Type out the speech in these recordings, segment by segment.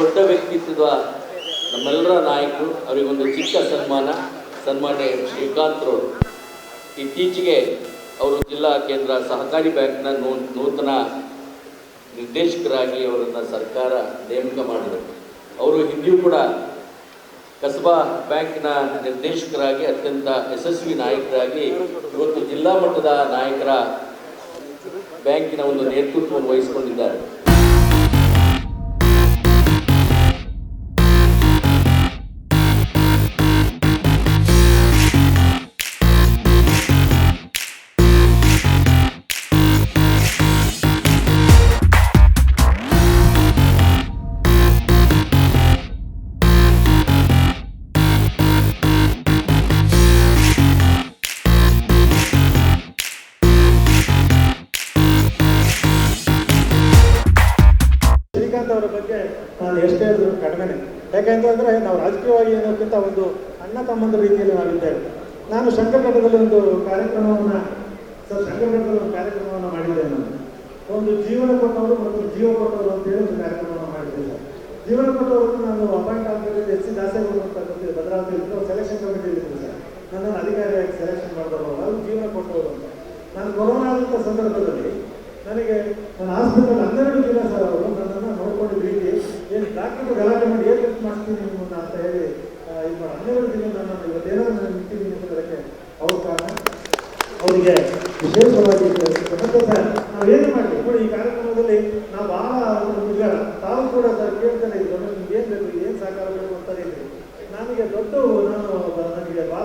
ಪ್ರಜಾಪ್ರಭುತ್ವ ನಮ್ಮೆಲ್ಲರ ನಾಯಕರು, ಅವರಿಗೊಂದು ಚಿಕ್ಕ ಸನ್ಮಾನ, ಸನ್ಮಾನ್ಯ ಶ್ರೀಕಾಂತ್ರವರು ಇತ್ತೀಚೆಗೆ ಅವರು ಜಿಲ್ಲಾ ಕೇಂದ್ರ ಸಹಕಾರಿ ಬ್ಯಾಂಕ್ನ ನೂ ನೂತನ ನಿರ್ದೇಶಕರಾಗಿ ಅವರನ್ನು ಸರ್ಕಾರ ನೇಮಕ ಮಾಡಿದರು. ಅವರು ಹಿಂದಿಯೂ ಕೂಡ ಕಸಬಾ ಬ್ಯಾಂಕ್ನ ನಿರ್ದೇಶಕರಾಗಿ, ಅತ್ಯಂತ ಯಶಸ್ವಿ ನಾಯಕರಾಗಿ ಇವತ್ತು ಜಿಲ್ಲಾ ಮಟ್ಟದ ನಾಯಕರ ಬ್ಯಾಂಕಿನ ಒಂದು ನೇತೃತ್ವವನ್ನು ವಹಿಸಿಕೊಂಡಿದ್ದಾರೆ. ನಾನು ಎಷ್ಟೇ ಹೇಳಿದ್ರು ಕಡಿಮೆನೆ ಯಾಕೆಂತಂದ್ರೆ ನಾವು ರಾಜಕೀಯವಾಗಿ ಏನೋಕ್ಕಿಂತ ಒಂದು ಅಣ್ಣ ತಮ್ಮಂದ ರೀತಿಯಲ್ಲಿ ನಾವಿದ್ದೇವೆ ನಾನು ಶಂಕರಘಟ್ಟದಲ್ಲಿ ಒಂದು ಕಾರ್ಯಕ್ರಮವನ್ನು, ಸರ್ ಶಂಕರಘಟ್ಟದಲ್ಲಿ ಒಂದು ಕಾರ್ಯಕ್ರಮವನ್ನು ಮಾಡಿದ್ದೆ ನಾನು. ಒಂದು ಜೀವನ ಕೊಟ್ಟವರು ಮತ್ತು ಜೀವ ಕೊಟ್ಟವರು ಅಂತ ಹೇಳಿ ಒಂದು ಕಾರ್ಯಕ್ರಮವನ್ನು ಮಾಡಿದ್ದೆ ಜೀವನ ಕೊಟ್ಟವರು ನಾನು ಅಪಾಯಿಂಟ್ ಎಸ್ ಸಿ ದಾಸೇಗೌಡ ಅಂತಕ್ಕಂಥ ಭದ್ರಾವತಿ ಭದ್ರಾವತಿ ಸೆಲೆಕ್ಷನ್ ಕಮಿಟಿ ಇದ್ರು ಸರ್. ನನ್ನನ್ನು ಅಧಿಕಾರಿಯಾಗಿ ಸೆಲೆಕ್ಷನ್ ಮಾಡಿದವರು ಅದು ಜೀವನ ಕೊಟ್ಟವರು ಅಂತ. ನಾನು ಕೊರೋನಾ ಆದಂಥ ಸಂದರ್ಭದಲ್ಲಿ ನನಗೆ ನನ್ನ ಹಾಸ್ಪಿಟಲ್ ಹನ್ನೆರಡು ದಿನ ಸರ್ ಅವರು ನನ್ನನ್ನು ರೀತಿ ಡಾಕ್ಟರ್ ಗಲಾಟೆ ಮಾಡಿ ಏನು ಕೆಲಸ ಮಾಡ್ತೀನಿ ನಿಮ್ಮನ್ನ ಅಂತ ಹೇಳಿ ಈ ಇದು ಹನ್ನೆರಡು ದಿನ ನಾನು ಇವತ್ತೇನಾದ್ರು ನಾನು ನಿಂತಿದ್ದೀನಿ ಅನ್ನೋದಕ್ಕೆ ಅವ್ರ ಕಾರಣ. ಅವರಿಗೆ ವಿಶೇಷವಾಗಿ ನಾವೇನು ಮಾಡಿ ನೋಡಿ, ಈ ಕಾರ್ಯಕ್ರಮದಲ್ಲಿ ನಾವು ಭಾಳ ಒಂದು ತಾವು ಕೂಡ ಸರ್ ಕೇಳ್ತಾರೆ ಇದು ನಿಮ್ಗೆ ಏನು ಬೇಕು, ಏನು ಸಹಕಾರ ಬೇಕು ಅಂತ ಹೇಳಿ. ನನಗೆ ದೊಡ್ಡ ನಾನು ನನಗೆ ಭಾಳ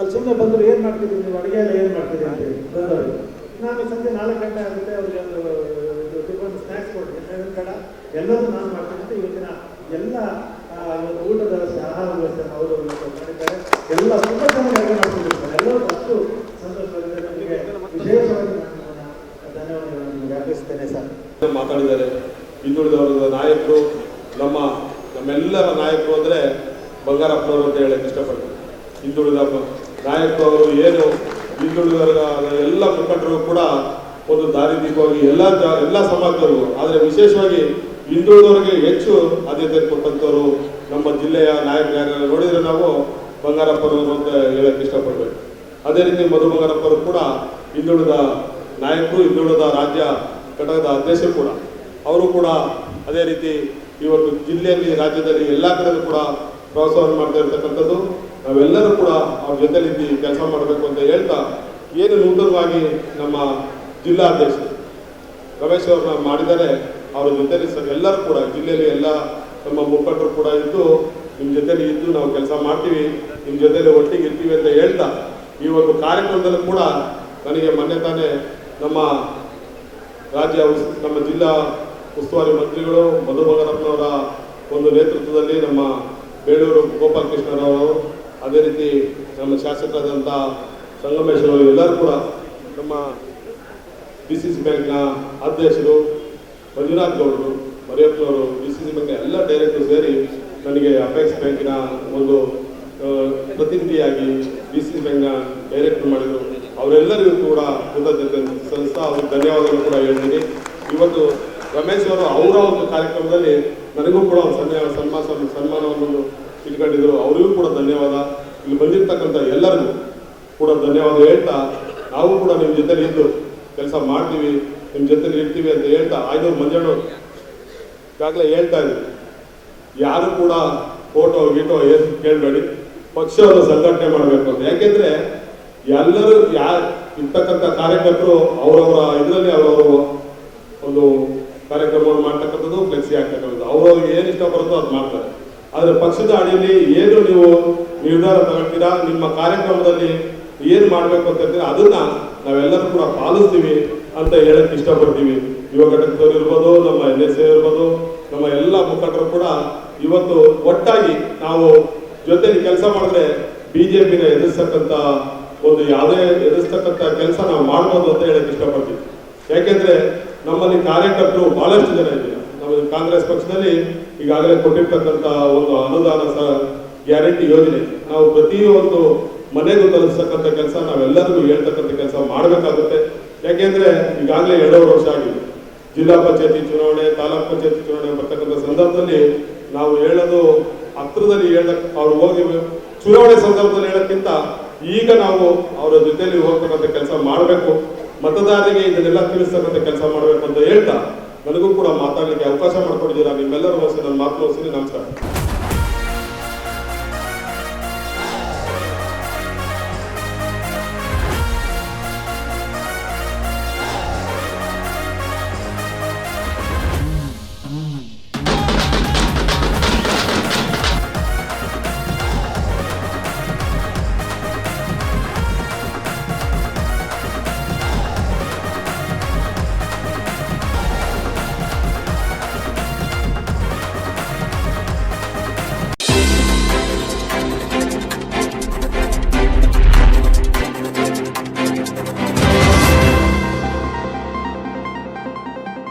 ಅಲ್ಲಿ ಸುಮ್ಮನೆ ಬಂದರು ಏನು ಮಾಡ್ತಿದ್ದೀನಿ ನೀವು ಅಡುಗೆಯಲ್ಲಿ ಏನು ಮಾಡ್ತೀರಿ ಅಂತ ಹೇಳಿ. ನಾನು ಸಂಜೆ ನಾಲ್ಕು ಗಂಟೆ ಆಗುತ್ತೆ, ಅವ್ರಿಗೆ ಒಂದು ಸ್ನಾಕ್ಸ್ ಸ್ನ್ಯಾಕ್ಸ್ ಕೊಡ್ತೀನಿ. ಮೇವಿನ ಕಡ ಎಲ್ಲದೂ ನಾನು ಮಾಡ್ತೀನಿ ಅಂತ ಇವತ್ತಿನ ಎಲ್ಲ ಊಟದ ವ್ಯವಸ್ಥೆ ಆಹಾರ ವ್ಯವಸ್ಥೆ ಅವರು ಮಾಡಿದ್ದಾರೆ ಎಲ್ಲ ತುಂಬ ಚೆನ್ನಾಗಿ ಅಡುಗೆ ಮಾಡ್ತಿದ್ದಾರೆ ಎಲ್ಲರೂ ಅಷ್ಟು ಸಂತೋಷವಾಗಿದೆ ನಮಗೆ ವಿಶೇಷವಾಗಿ ಧನ್ಯವಾದಗಳನ್ನು ಸರ್. ಮಾತಾಡಿದ್ದಾರೆ. ಹಿಂದುಳಿದವರ ನಾಯಕರು, ನಮ್ಮ, ನಮ್ಮೆಲ್ಲರ ನಾಯಕರು ಅಂದರೆ ಬಂಗಾರಪ್ಪನವರು ಅಂತ ಹೇಳಕ್ಕೆ ಇಷ್ಟಪಡ್ತಾರೆ ಹಿಂದುಳಿದ ನಾಯಕರು ಅವರು ಏನು ಹಿಂದುಳಿದವರ ಎಲ್ಲ ಮುಖಂಡರು ಕೂಡ ಒಂದು ದಾರಿದೀಪವಾಗಿ ಎಲ್ಲ ಎಲ್ಲ ಸಮಾಜದವರು, ಆದರೆ ವಿಶೇಷವಾಗಿ ಹಿಂದುಳಿದವರಿಗೆ ಹೆಚ್ಚು ಆದ್ಯತೆ ಕೊಟ್ಟಂಥವ್ರು ನಮ್ಮ ಜಿಲ್ಲೆಯ ನಾಯಕರು ನೋಡಿದರೆ ನಾವು ಬಂಗಾರಪ್ಪನವರು ಅಂತ ಹೇಳಕ್ಕೆ ಇಷ್ಟಪಡಬೇಕು. ಅದೇ ರೀತಿ ಮಧು ಬಂಗಾರಪ್ಪರು ಕೂಡ ಹಿಂದುಳಿದ ನಾಯಕರು, ಹಿಂದುಳಿದ ರಾಜ್ಯ ಘಟಕದ ಅಧ್ಯಕ್ಷರು ಕೂಡ. ಅವರು ಕೂಡ ಅದೇ ರೀತಿ ಇವತ್ತು ಜಿಲ್ಲೆಯಲ್ಲಿ, ರಾಜ್ಯದಲ್ಲಿ ಎಲ್ಲ ಕಡೆಯೂ ಕೂಡ ಪ್ರವಾಸವನ್ನು ಮಾಡ್ತಾ ಇರ್ತಕ್ಕಂಥದ್ದು. ನಾವೆಲ್ಲರೂ ಕೂಡ ಅವ್ರ ಜೊತೆಲಿ ಕೆಲಸ ಮಾಡಬೇಕು ಅಂತ ಹೇಳ್ತಾ, ಏನು ನೂತನವಾಗಿ ನಮ್ಮ ಜಿಲ್ಲಾಧ್ಯಕ್ಷರು ರಮೇಶ್ ಅವ್ರನ್ನ ಮಾಡಿದರೆ. ಅವರ ಜೊತೆಯಲ್ಲಿ ಸರ್ ಎಲ್ಲರೂ ಕೂಡ, ಜಿಲ್ಲೆಯಲ್ಲಿ ಎಲ್ಲ ನಮ್ಮ ಮುಖಂಡರು ಕೂಡ ಇದ್ದು ನಿಮ್ಮ ಜೊತೆಲಿ ಇದ್ದು ನಾವು ಕೆಲಸ ಮಾಡ್ತೀವಿ. ನಿಮ್ಮ ಜೊತೆಲಿ ಒಟ್ಟಿಗೆ ಇರ್ತೀವಿ ಅಂತ ಹೇಳ್ತಾ, ಈ ಒಂದು ಕಾರ್ಯಕ್ರಮದಲ್ಲೂ ಕೂಡ ನನಗೆ ಮೊನ್ನೆ ತಾನೇ ನಮ್ಮ ರಾಜ್ಯ ನಮ್ಮ ಜಿಲ್ಲಾ ಉಸ್ತುವಾರಿ ಮಂತ್ರಿಗಳು ಮಧು ಬಂಗಾರಪ್ಪನವರ ಒಂದು ನೇತೃತ್ವದಲ್ಲಿ ನಮ್ಮ ಬೇಳೂರು ಗೋಪಾಲಕೃಷ್ಣರವರು, ಅದೇ ರೀತಿ ನಮ್ಮ ಶಾಸಕರಾದಂಥ ಸಂಗಮೇಶ್ವರವರು ಎಲ್ಲರೂ ಕೂಡ ನಮ್ಮ ಡಿ ಸಿ ಸಿ ಬ್ಯಾಂಕ್ನ ಅಧ್ಯಕ್ಷರು ಮಂಜುನಾಥ್ ಗೌಡರು ಮರಿಯಪ್ಪನವರು ಡಿ ಸಿ ಸಿ ಬ್ಯಾಂಕ್ನ ಎಲ್ಲ ಡೈರೆಕ್ಟರ್ ಸೇರಿ ನನಗೆ ಅಪೆಕ್ಸ್ ಬ್ಯಾಂಕಿನ ಒಂದು ಪ್ರತಿನಿಧಿಯಾಗಿ ಬಿ ಸಿ ಸಿ ಬ್ಯಾಂಕ್ನ ಡೈರೆಕ್ಟರ್ ಮಾಡಿದರು. ಅವರೆಲ್ಲರಿಗೂ ಕೂಡ ಕೃತಜ್ಞತೆ ಸಲ್ಲಿಸ್ತಾ ಅವ್ರಿಗೆ ಧನ್ಯವಾದಗಳು ಕೂಡ ಹೇಳ್ತೀನಿ. ಇವತ್ತು ರಮೇಶ್ ಅವರು ಅವರ ಒಂದು ಕಾರ್ಯಕ್ರಮದಲ್ಲಿ ನನಗೂ ಕೂಡ ಒಂದು ಸನ್ಮಾನ ಸನ್ಮಾನ, ಸನ್ಮಾನವನ್ನು ಇಟ್ಕೊಂಡಿದ್ರು. ಅವರಿಗೂ ಕೂಡ ಧನ್ಯವಾದ. ಇಲ್ಲಿ ಬಂದಿರ್ತಕ್ಕಂಥ ಎಲ್ಲರಿಗೂ ಕೂಡ ಧನ್ಯವಾದ ಹೇಳ್ತಾ, ನಾವು ಕೂಡ ನಿಮ್ಮ ಜೊತೆಲಿ ಇದ್ದು ಕೆಲಸ ಮಾಡ್ತೀವಿ ನಿಮ್ಮ ಜೊತೆ ಇರ್ತೀವಿ ಅಂತ ಹೇಳ್ತಾ ಆಯ್ದವ್ರು ಮಂಜಣ್ಣವ್ರು ಈಗಾಗಲೇ ಹೇಳ್ತಾ ಇದ್ದೀನಿ ಯಾರು ಕೂಡ ಫೋಟೋ, ಗೀಟೋ ಏನು ಕೇಳಬೇಡಿ. ಪಕ್ಷವನ್ನು ಸಂಘಟನೆ ಮಾಡಬೇಕು ಅಂತ. ಯಾಕೆಂದ್ರೆ ಎಲ್ಲರೂ ಯಾರು ಇರ್ತಕ್ಕಂಥ ಕಾರ್ಯಕರ್ತರು ಅವರವರ ಇದರಲ್ಲಿ ಅವರವರು ಒಂದು ಕಾರ್ಯಕ್ರಮವನ್ನು ಮಾಡ್ತಕ್ಕಂಥದ್ದು ಫ್ಲೆಕ್ಸಿ ಆಗ್ತಕ್ಕಂಥದ್ದು. ಅವ್ರವ್ರಿಗೆ ಏನು ಇಷ್ಟ ಬರುತ್ತೋ ಅದು ಮಾಡ್ತಾರೆ. ಆದರೆ ಪಕ್ಷದ ಅಡಿಯಲ್ಲಿ ಏನು ನೀವು ನಿರ್ಧಾರ ತಗೊಳ್ತೀರಾ ನಿಮ್ಮ ಕಾರ್ಯಕ್ರಮದಲ್ಲಿ ಏನು ಮಾಡಬೇಕು ಅಂತ ಹೇಳ್ತೀನಿ ಅದನ್ನ ನಾವೆಲ್ಲರೂ ಕೂಡ ಪಾಲಿಸ್ತೀವಿ ಅಂತ ಹೇಳಕ್ ಇಷ್ಟಪಡ್ತೀವಿ. ಯುವ ಘಟಕದವ್ರು ಇರ್ಬೋದು, ನಮ್ಮ ಎನ್ ಎಸ್ ಇರ್ಬೋದು, ನಮ್ಮ ಎಲ್ಲ ಮುಖಂಡರು ಕೂಡ ಇವತ್ತು ಒಟ್ಟಾಗಿ ನಾವು ಜೊತೆಗೆ ಕೆಲಸ ಮಾಡಿದ್ರೆ ಬಿಜೆಪಿನ ಎದುರಿಸ್ತಕ್ಕಂಥ ಒಂದು ಯಾವುದೇ ಎದುರಿಸ್ತಕ್ಕಂಥ ಕೆಲಸ ನಾವು ಮಾಡ್ಬೋದು ಅಂತ ಹೇಳಕ್ ಇಷ್ಟಪಡ್ತೀವಿ. ಯಾಕೆಂದ್ರೆ ನಮ್ಮಲ್ಲಿ ಕಾರ್ಯಕರ್ತರು ಬಹಳಷ್ಟು ಜನ ಇದ್ದೀವಿ ನಮ್ಮ ಕಾಂಗ್ರೆಸ್ ಪಕ್ಷದಲ್ಲಿ ಈಗಾಗಲೇ ಕೊಟ್ಟಿರ್ತಕ್ಕಂಥ ಒಂದು ಅನುದಾನ ಸಹ ಗ್ಯಾರಂಟಿ ಯೋಜನೆ ನಾವು ಪ್ರತಿಯೊಂದು ಮನೆಗೂ ತಲುಪಿಸ್ತಕ್ಕಂಥ ಕೆಲಸ, ನಾವೆಲ್ಲರಿಗೂ ಹೇಳ್ತಕ್ಕಂಥ ಕೆಲಸ ಮಾಡಬೇಕಾಗುತ್ತೆ. ಯಾಕೆಂದ್ರೆ ಈಗಾಗಲೇ ಎರಡೂವರೆ ವರ್ಷ ಆಗಿದೆ. ಜಿಲ್ಲಾ ಪಂಚಾಯತಿ ಚುನಾವಣೆ, ತಾಲೂಕ್ ಪಂಚಾಯತಿ ಚುನಾವಣೆ ಬರ್ತಕ್ಕಂಥ ಸಂದರ್ಭದಲ್ಲಿ ನಾವು ಹೇಳೋದು ಹತ್ರದಲ್ಲಿ ಹೇಳಕ್ ಅವ್ರು ಹೋಗಿ ಚುನಾವಣೆ ಸಂದರ್ಭದಲ್ಲಿ ಹೇಳೋಕ್ಕಿಂತ ಈಗ ನಾವು ಅವರ ಜೊತೆಯಲ್ಲಿ ಹೋಗ್ತಕ್ಕಂಥ ಕೆಲಸ ಮಾಡಬೇಕು. ಮತದಾರರಿಗೆ ಇದನ್ನೆಲ್ಲ ತಿಳಿಸ್ತಕ್ಕಂಥ ಕೆಲಸ ಮಾಡಬೇಕು ಅಂತ ಹೇಳ್ತಾ ನನಗೂ ಕೂಡ ಮಾತಾಡಲಿಕ್ಕೆ ಅವಕಾಶ ಮಾಡಿಕೊಟ್ಟಿದ್ದೀರಾ. ನಿಮ್ಮೆಲ್ಲರೂ ನಾನು ಮಾತು ನಮಸ್ಕಾರ.